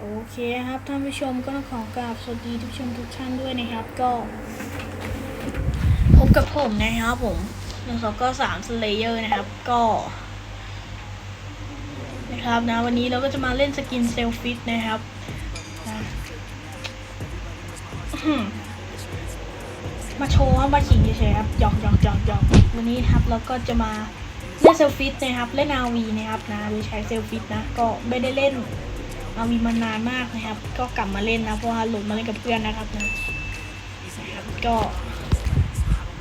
โอเคครับท่านผู้ชมก็ต้องขอกราบสวัสดีทุกชมทุกท่านด้วยนะครับก็พบกับผมนะครับผมหนึ่งสองก็สามสเลเยอร์นะครับก็ นะครับนะวันนี้เราก็จะมาเล่นสกินเซลฟิตนะครับมาโชว์มาขิงเฉยๆครับหยอกหยอกหยอกหยอกวันนี้ครับเราก็จะมาเล่นเซลฟิตนะครับเล่นอาวีนะครับนะโดยใช้เซลฟิตนะก็ไม่ได้เล่น เอาวีมานานมากนะครับ ก็กลับมาเล่นนะเพราะว่าหลุดมาเล่นกับเพื่อนนะครับนะนะครับก็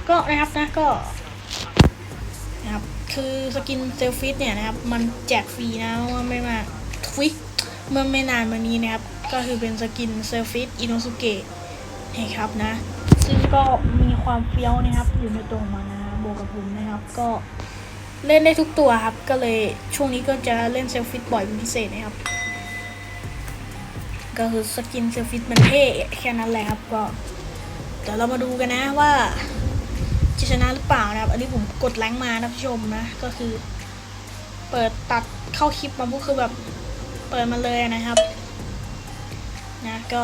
ก็นะครับนะก็นะครับคือสกินเซลฟิตเนี่ยนะครับ มันแจกฟรีนะเมื่อไม่มาฟิกเมื่อไม่นานมานี้นะครับ ก็คือเป็นสกินเซลฟิตอินโนสุเกะนะครับนะ ซึ่งก็มีความเฟี้ยวนะครับ อยู่ในตัวของมันนะบวกกับผมนะครับก็เล่นได้ทุกตัวครับ ก็เลยช่วงนี้ก็จะเล่นเซลฟิตบ่อยเป็นพิเศษนะครับ ก็คือสกินเซลฟิตมันเท่แค่นั้นแหละครับก็เดี๋ยวเรามาดูกันนะว่าจะชนะหรือเปล่านะครับ อันนี้ผมกดแรงมานะผู้ชมนะ ก็คือ เปิดตัดเข้าคลิปมาก็คือแบบเปิดมาเลยนะครับ นะก็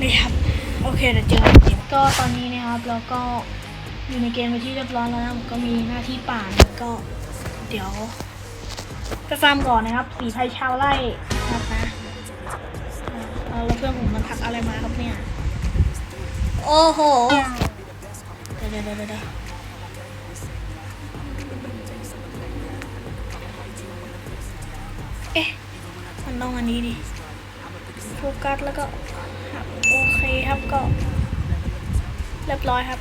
นี่ครับ โอเคเดี๋ยวเจอกันเกมก็ตอนนี้นะครับเราก็อยู่ในเกมไปที่เรียบร้อยแล้วนะผมก็มีหน้าที่ป่านะก็เดี๋ยว ไปฟาร์มก่อนนะครับสีไทยชาวไร่นะครับนะเออแล้วเพื่อนผมมันทักอะไรมาครับเนี่ย โอ้โห เดี๋ยวเดี๋ยวเดี๋ยวเดี๋ยวเอ๊ะ มันต้องอันนี้ดิ โฟกัสแล้วก็หักโอเคครับก็ เรียบร้อยครับ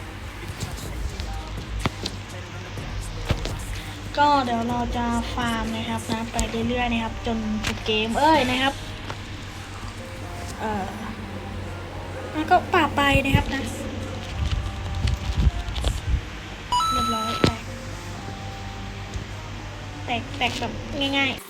ก็เดี๋ยวเราจะฟาร์มนะครับนะไปเรื่อยๆนะครับ จนจบเกมเอ้ยนะครับ เอ่อแล้วก็ป่าไปนะครับนะเรียบร้อยแตกแตกแตกแบบง่ายๆ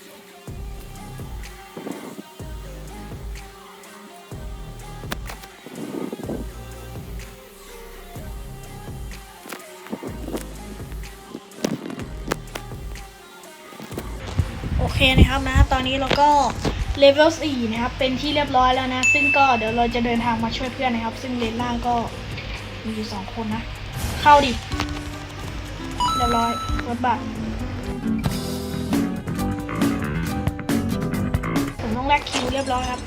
นะครับนะตอนนี้เราก็เลเวล4นะครับเป็นที่เรียบร้อยแล้วนะ ซึ่งก็เดี๋ยวเราจะเดินทางมาช่วยเพื่อนนะครับ ซึ่งเลนล่างก็มีอยู่สองคนนะ เข้าดิ เรียบร้อยรถบัสผมต้องแลกคิวเรียบร้อยครับ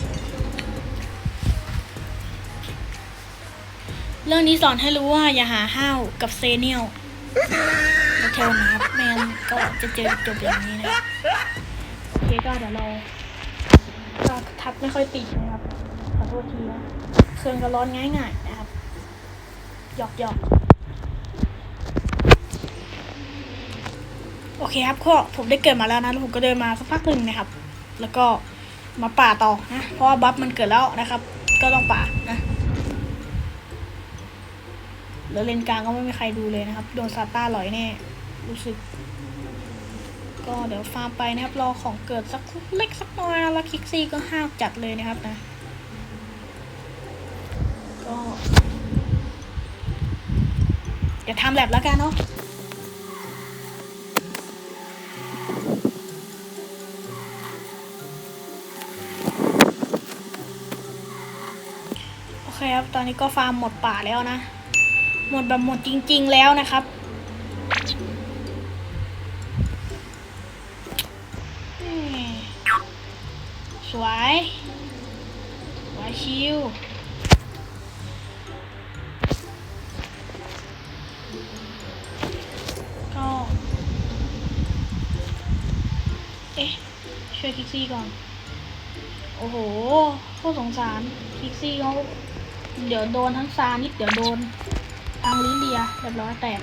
เรื่องนี้สอนให้รู้ว่าอย่าหาห้าวกับเซเนียลมาเทลนะครับไม่งั้นก็จะเจอจบอย่างนี้นะครับ เคก็เดี๋ยวเราก็ทับไม่ค่อยติดนะครับ ขอโทษทีนะเครื่องก็ร้อนง่ายๆนะครับ หยอกหยอกโอเคครับก็ผมได้เกิดมาแล้วนะ ผมก็เดินมาสักพักหนึ่งนะครับ แล้วก็มาป่าต่อนะ เพราะว่าบัฟมันเกิดแล้วนะครับ ก็ต้องป่านะแล้วเลนกลางก็ไม่มีใครดูเลยนะครับ โดนซาต้าลอยแน่ รู้สึก ก็เดี๋ยวฟาร์มไปนะครับ รอของเกิดสักเล็กสักน้อยนะแล้วคิกซี่ก็ห้าวจัดเลยนะครับนะ ก็เดี๋ยวทำแลบแล้วกันเนาะโอเคครับ ตอนนี้ก็ฟาร์มหมดป่าแล้วนะ หมดแบบหมดจริง ๆ แล้วนะครับ สวยสวยชิวก็เอ๊ะช่วยคิกซี่ก่อน โอ้โหโคตรสงสารคิกซี่เขาเดี๋ยวโดนทั้งซานิดเดี๋ยวโดนทางลิเลียเรียบร้อยแตก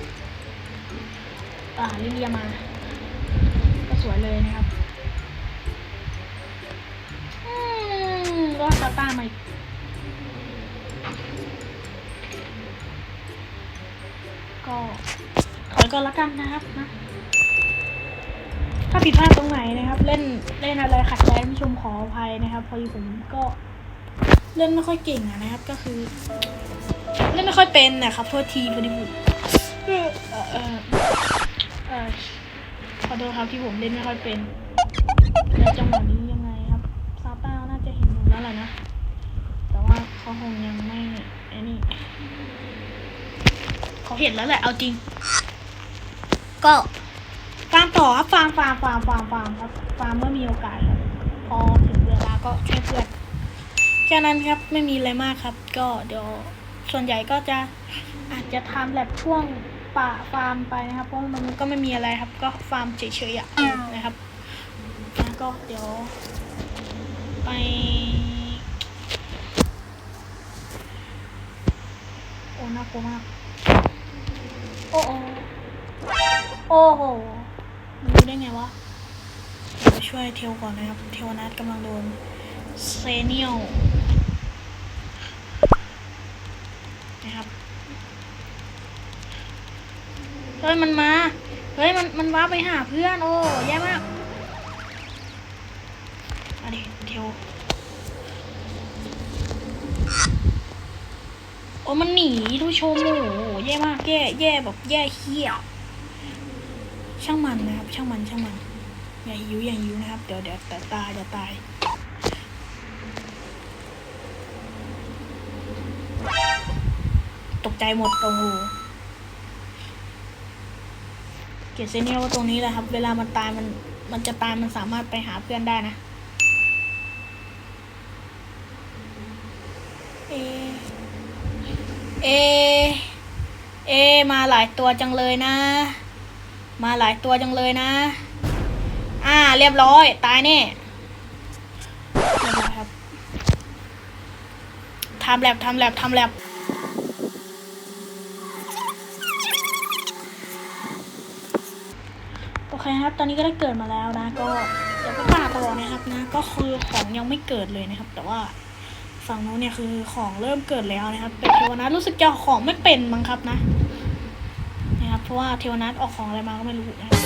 อ่าลิเลียมา ก็สวยเลยนะครับ มรอดซาต้ามาก็ถอยก่อนละกันนะครับนะ ถ้าผิดพลาดตรงไหนนะครับ เล่นเล่นอะไรขัดใจผู้ชมขออภัยนะครับ พอดีผมก็เล่นไม่ค่อยเก่งอะนะครับ ก็คือ เล่นไม่ค่อยเป็นนะครับโทษทีพอดีผมเออเออเอออโทษครับที่ผมเล่นไม่ค่อยเป็นแล้วจังหวะนี้ แล้วแหละนะ แต่ว่าเขาคงยังไม่ไอ้นี่เขาเห็นแล้วแหละเอาจริง ก็ฟาร์มต่อครับฟาร์มฟาร์มฟาร์มฟาร์มฟาร์มครับฟาร์มเมื่อมีโอกาสครับพอถึงเวลาก็ช่วยเพื่อนแค่นั้นครับไม่มีอะไรมากครับ ก็เดี๋ยวส่วนใหญ่ก็จะอาจจะทำแบบช่วงป่าฟาร์มไปนะครับ เพราะมันก็ไม่มีอะไรครับ ก็ฟาร์มเฉยๆอะนะครับแล้วก็เดี๋ยว ไป โอ้น่ากลัวมาก โอ้โอโอ้โหรู้ได้ไงวะเดี๋ยวไปช่วยเทวก่อนนะครับ เทวนัทกำลังโดนเซเนียลนะครับ เฮ้ย มันมา เฮ้ย มัน มันว้าไปหาเพื่อน โอ้แย่มาก ดิเทวโอ้มันหนีทุกชมโอ้โหแย่มากแย่แย่แบบแย่เขี้ยว ช่างมันนะครับ ช่างมันช่างมัน อย่าหิวอย่าหิวนะครับ เดี๋ยวเดี๋ยวแต่ตายเดี๋ยวตายตกใจหมดโอ้โหเกียรติเซเนียว่าตรงนี้แหละครับ เวลามันตายมันมันจะตายมันสามารถไปหาเพื่อนได้นะ เอ เอ เอ มาหลายตัวจังเลยนะ มาหลายตัวจังเลยนะ อ่า เรียบร้อย ตายแน่เรียบร้อยครับทำแลบทำแลบทำแลบโอเคครับ ตอนนี้ก็ได้เกิดมาแล้วนะ ก็เดี๋ยวก็ป่าต่อนะครับนะ ก็คือของยังไม่เกิดเลยนะครับ แต่ว่า ฝั่งนู้นเนี่ยคือของเริ่มเกิดแล้วนะครับเป็นเทวนัทรู้สึกจะของไม่เป็นมั้งครับนะนะครับเพราะว่าเทวนัทออกของอะไรมาก็ไม่รู้นะครับ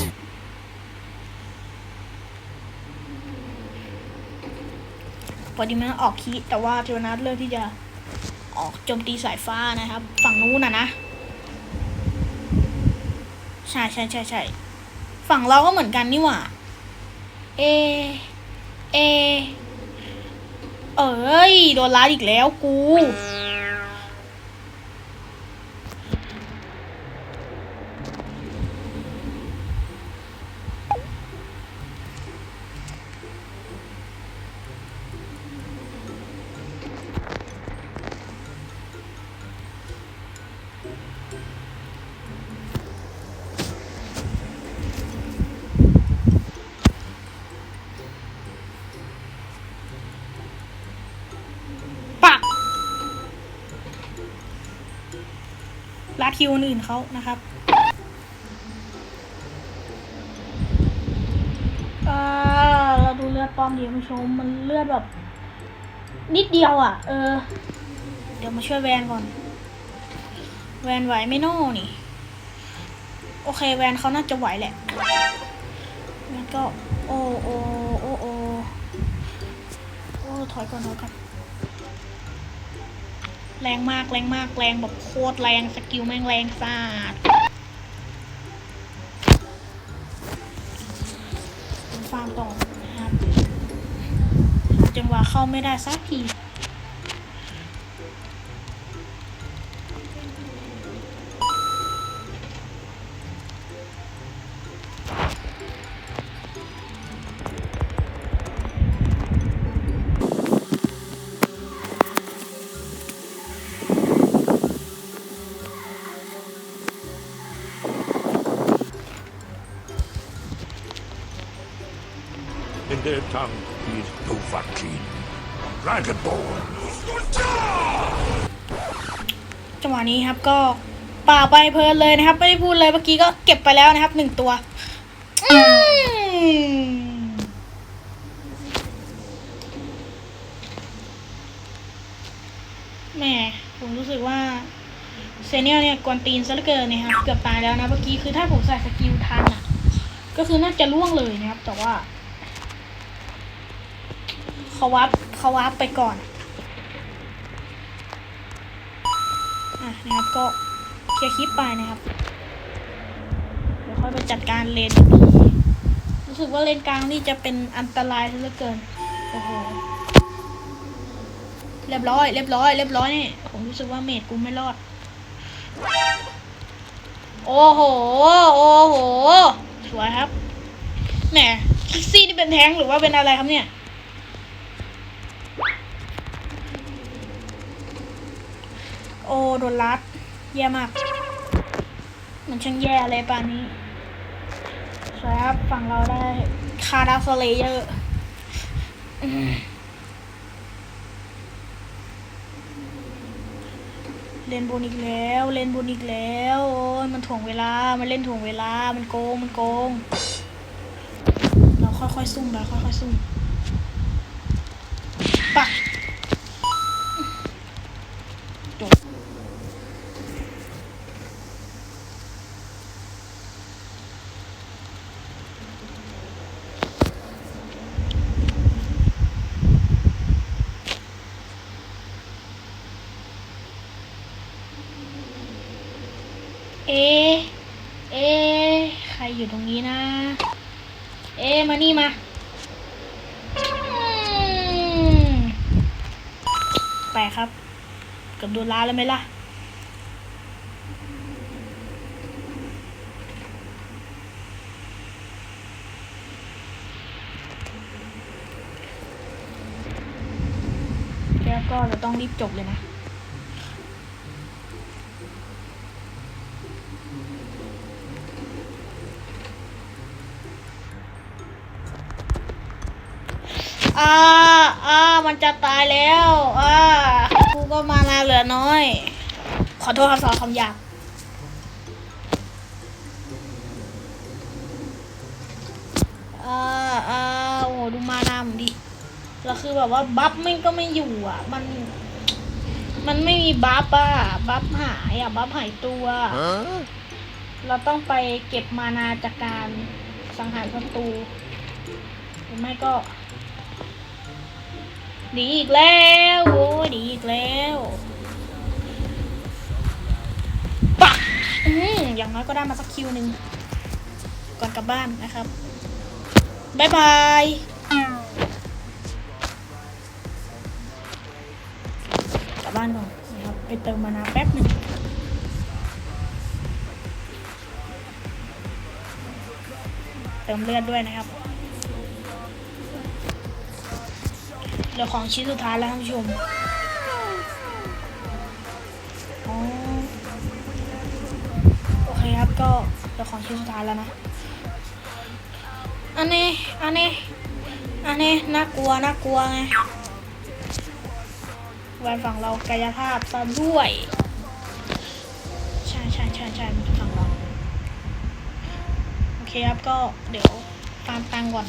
พอดีมันออกคีแต่ว่าเทวนัทเลือกที่จะออกโจมตีสายฟ้านะครับ ฝั่งนู้นนะนะใช่ใช่ใช่ใช่ฝั่งเราก็เหมือนกันนี่หว่า เอ เอ เอ้ย โดนล้าอีกแล้วกู คิวคนอื่นเขานะครับเราดูเลือดป้อมดีคุณผู้ชมมันเลือดแบบ นิดเดียวอะ เออ เดี๋ยวมาช่วยแวนก่อน แวนไหวไม่โน่นี่ โอเคแวนเขาน่าจะไหวแหละงั้นก็ โอโอโอโอโอ้ถอยก่อนถอยก่อน แรงมากแรงมากแรงแบบโคตรแรงสกิลแม่งแรงสาดฟาร์มต่อครับหาจังหวะเข้าไม่ได้สักที Dragonborn. จังหวะนี้ครับก็ป่าไปเพลินเลยนะครับ ไม่ได้พูดเลยเมื่อกี้ก็เก็บไปแล้วนะครับหนึ่งตัวแหม่ผมรู้สึกว่าเซเนียลเนี่ยกวนตีนซะเหลือเกินนะครับเกือบตายแล้วนะเมื่อกี้คือถ้าผมใส่สกิลทันอะ ก็คือน่าจะล่วงเลยนะครับ แต่ว่าเขาวับ เขาวับไปก่อนอะนะครับก็เคลียร์คลิปไปนะครับเดี๋ยวค่อยไปจัดการเลนดีรู้สึกว่าเลนกลางนี่จะเป็นอันตรายเหลือเกินโอ้โหเรียบร้อยเรียบร้อยเรียบร้อยนี่ผมรู้สึกว่าเมดกูไม่รอด โอ้โหโอ้โหสวยครับแหมคิกซี่นี่เป็นแท้งหรือว่าเป็นอะไรครับเนี่ย โอ้โดนรัดแย่มาก มันช่างแย่เลยป่านนี้สวยครับฝั่งเราได้คาร์ดาสเลเยอร์เล่นบนอีกแล้ว เล่นบนอีกแล้วโอ้ยมันถ่วงเวลา มันเล่นถ่วงเวลา มันโกง มันโกง เราค่อยๆซุ่มไปค่อยๆซุ่ม เอ เอ ใครอยู่ตรงนี้นะ เอ มานี่มาไปครับกับโดนล้าแล้วไหมล่ะ แล้วก็เราต้องรีบจบเลยนะ อ่าอ่ามันจะตายแล้วอ่ากูก็มานาเหลือน้อย ขอโทษคำสอนคำหยาบอ่าอ่าโอ้โหดูมานาผมดิแล้วคือแบบว่าบัฟมันก็ไม่อยู่อะ มัน มันไม่มีบัฟอะ บัฟหายอะ บัฟหายตัว Huh? เราต้องไปเก็บมานาจากการสังหารศัตรูหรือไม่ก็ หนีอีกแล้วโอ้หนีอีกแล้วปักอืมอย่างน้อยก็ได้มาสักคิวหนึ่งก่อนกลับบ้านนะครับบายบายกลับบ้านก่อนนะครับไปเติมมานาแป๊บหนึ่งเติมเลือดด้วยนะครับ เหลือของชิ้นสุดท้ายแล้วท่านผู้ชมโอเคครับก็เหลือของชิ้นสุดท้ายแล้วนะ อันนี้ อันนี้ อันนี้น่ากลัวน่ากลัวไงแวนฝั่งเรากายภาพซะด้วยใช่ใช่ใช่ใช่มันฝั่งเราโอเคครับก็เดี๋ยวตามตังก่อน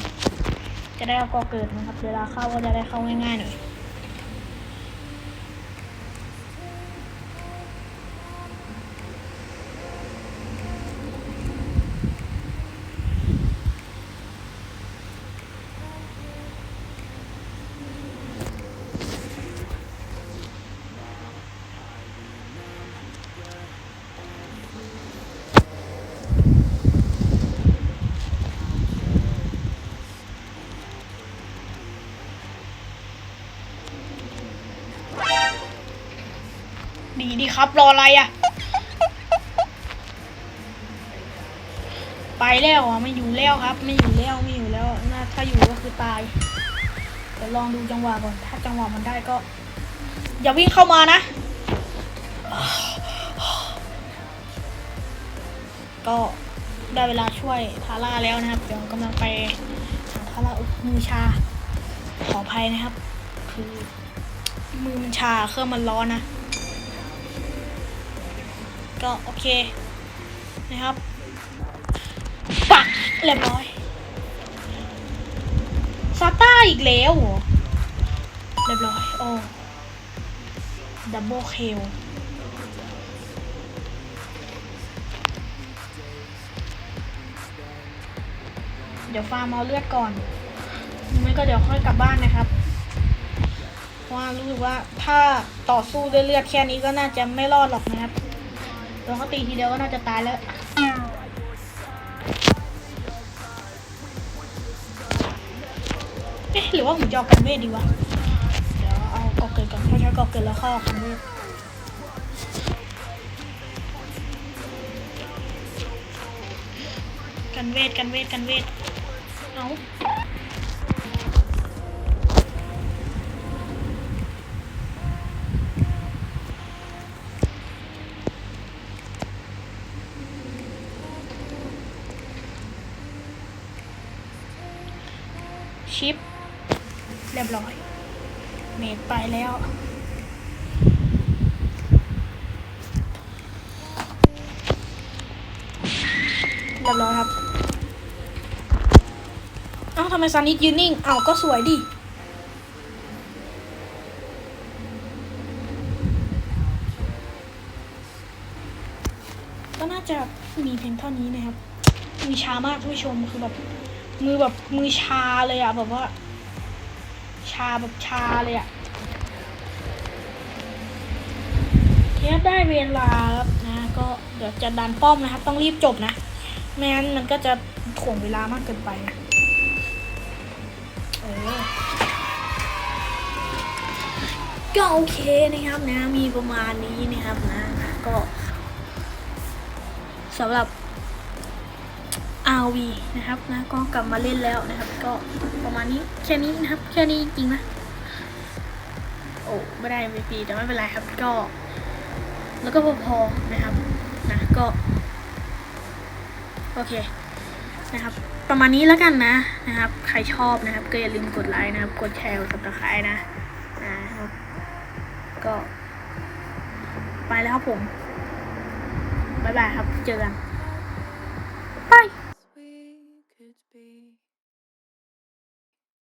จะได้เอากอเกิดนะครับ เวลาเข้าก็จะได้เข้าง่ายๆหน่อย ดีดีครับ รออะไรอะ่ะ ไปแล้วอะไม่อยู่แล้วครับ ไม่อยู่แล้วไม่อยู่แล้วน่าถ้าอยู่ก็คือตายเดี๋ยวลองดูจังหวะก่อน ถ้าจังหวะมันได้ก็ อย่าวิ่งเข้ามานะ ก็ได้เวลาช่วยทาร่าแล้วนะครับ เดี๋ยวกำลังไปหาทาร่ามือชา ขออภัยนะครับ คือมือมันชาเครื่องมันร้อนนะ ก็โอเคนะครับปักเรียบร้อยซาต้าอีกแล้วเรียบร้อยโอ้ดับเบิลเคลเดี๋ยวฟาร์มเอาเลือดก่อนไม่ก็เดี๋ยวค่อยกลับบ้านนะครับว่ารู้สึกว่าถ้าต่อสู้ด้วยเลือดแค่นี้ก็น่าจะไม่รอดหรอกนะครับ แล้วก็ตีทีเดียวก็น่าจะตายแล้วเอ๊ะหรือว่าผมจะเอากันเวทดีวะ เดี๋ยวเอากอกเกิดก่อนเพราใช้กอกเกิดแล้วเข้ากันเวทกันเวทกันเวทกันเวทเอา ชิป เรียบร้อย เมดไปแล้ว เรียบร้อยครับ เอ้าทำไมซานิสยืนนิ่ง เอ้าก็สวยดิก็น่าจะมีเพียงเท่านี้นะครับมือชามากท่านผู้ชมคือแบบ มือแบบมือชาเลยอะแบบว่า ชาแบบชาเลยอะเทียบได้เวลาครับนะก็เดี๋ยวจะดันป้อมนะครับ ต้องรีบจบนะไม่งั้นมันก็จะถ่วงเวลามากเกินไปนะเออก็โอเคนะครับนะมีประมาณนี้นะครับนะก็สำหรับ RV นะครับนะก็กลับมาเล่นแล้วนะครับ ก็ประมาณนี้แค่นี้นะครับ แค่นี้จริงนะโอ้ไม่ได้ MVP แต่ไม่เป็นไรครับก็ แล้วก็พอๆนะครับนะก็ โอเคนะครับ ประมาณนี้แล้วกันนะนะครับ ใครชอบนะครับ ก็อย่าลืมกดไลค์นะครับ กดแชร์กด subscribe นะนะครับก็ ไปแล้วครับผม บ๊ายบายครับ เจอกัน